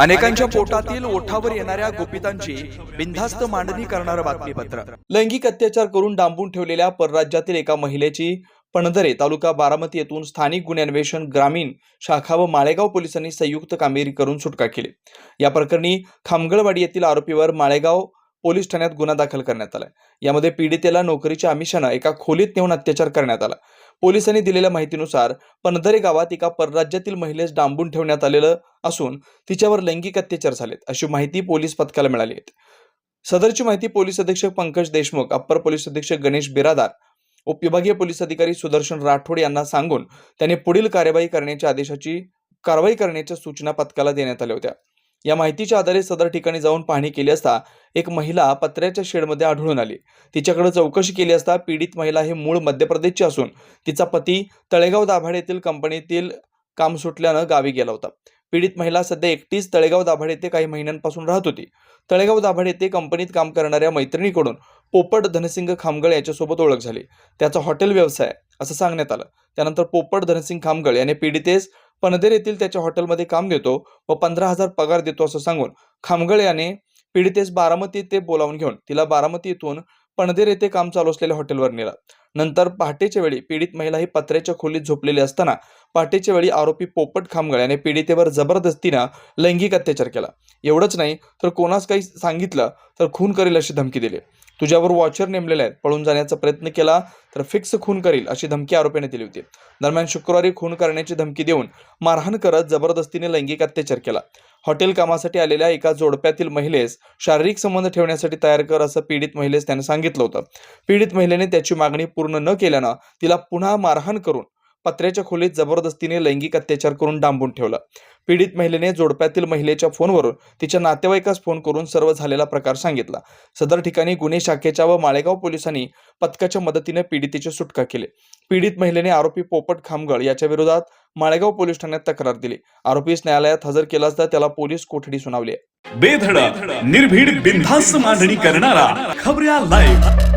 अनेकांच्या पोटातील ओठावर येणाऱ्या गोपितांची बिनधास्त मांडणी करणारं बातमीपत्र. लैंगिक अत्याचार करून डांबून ठेवलेल्या परराज्यातील एका महिलेची पणदरे तालुका बारामती येथून स्थानिक गुन्हे अन्वेषण ग्रामीण शाखा व माळेगाव पोलिसांनी संयुक्त कामगिरी करून सुटका केली. या प्रकरणी खामगळवाडी येथील आरोपीवर माळेगाव पोलीस ठाण्यात गुन्हा दाखल करण्यात आला यामध्ये पीडितेला नोकरीच्या आमिषानं एका खोलीत नेऊन अत्याचार करण्यात आला. पोलिसांनी दिलेल्या माहितीनुसार पंधरे गावात एका परराज्यातील महिलेस डांबून ठेवण्यात आलेलं असून तिच्यावर लैंगिक अत्याचार झालेत अशी माहिती पोलीस पथकाला मिळाली सदरची माहिती पोलीस अधीक्षक पंकज देशमुख अप्पर पोलीस अधीक्षक गणेश बिरादार उपविभागीय पोलीस अधिकारी सुदर्शन राठोड यांना सांगून त्यांनी पुढील कार्यवाही करण्याच्या आदेशाची कारवाई करण्याच्या सूचना पथकाला देण्यात आल्या होत्या. या माहितीच्या आधारे सदर ठिकाणी जाऊन पाहणी केली असता एक महिला पत्र्याच्या शेडमध्ये आढळून आली. तिच्याकडे चौकशी केली असता पीडित महिला हे मूळ मध्य प्रदेशची असून तिचा पती तळेगाव दाभाडे येथील कंपनीतील काम सुटल्यानं गावी गेला होता. पीडित महिला सध्या एकटीच तळेगाव दाभाडे येथे काही महिन्यांपासून राहत होती. तळेगाव दाभाडे येथे कंपनीत काम करणाऱ्या मैत्रिणीकडून पोपट धनसिंग खामगळ याच्यासोबत ओळख झाली. त्याचा हॉटेल व्यवसाय असं सांगण्यात आलं. त्यानंतर पोपट धनसिंग खामगळ याने पीडितेस पनदेर येथील त्याच्या हॉटेलमध्ये काम देतो व पंधरा हजार पगार देतो असं सांगून खामगळ याने पीडितेस बारामती येथे बोलावून घेऊन तिला बारामती येथून पणदेर येथे काम चालू असलेल्या हॉटेलवर नेलं. नंतर पहाटेच्या वेळी पीडित महिला ही पत्र्याच्या खोलीत झोपलेली असताना पहाटेच्या वेळी आरोपी पोपट खामगळ याने पीडितेवर जबरदस्तीनं लैंगिक अत्याचार केला. एवढंच नाही तर कोणास काही सांगितलं तर खून करेल अशी धमकी दिली. तुझ्यावर वॉचर नेमलेले आहेत. पळून जाण्याचा प्रयत्न केला तर फिक्स खून करील अशी धमकी आरोपीने दिली होती. दरम्यान शुक्रवारी खून करण्याची धमकी देऊन मारहाण करत जबरदस्तीने लैंगिक अत्याचार केला. हॉटेल कामासाठी आलेल्या एका जोडप्यातील महिलेस शारीरिक संबंध ठेवण्यासाठी तयार कर असं पीडित महिलेस त्याने सांगितलं होतं. पीडित महिलेने त्याची मागणी पूर्ण न केल्यानं तिला पुन्हा मारहाण करून पत्र्याच्या खोलीत जबरदस्तीने लैंगिक अत्याचार करून डांबून ठेवलं. पीडित महिलेने जोडप्यातील महिलेच्या फोनवरून तिच्या नातेवाईकास फोन करून सर्व झालेला प्रकार सांगितला. सदर ठिकाणी गुन्हे शाखेच्या व माळेगाव पोलिसांनी पथकाच्या मदतीने पीडितेची सुटका केली. पीडित महिलेने आरोपी पोपट खामगळ याच्या विरोधात माळेगाव पोलीस ठाण्यात तक्रार दिली. आरोपीस न्यायालयात हजर केला असता त्याला पोलीस कोठडी सुनावली आहे. बेधडक निर्भीड बिनधास्त मांडणी करणारा खबऱ्या लाईव्ह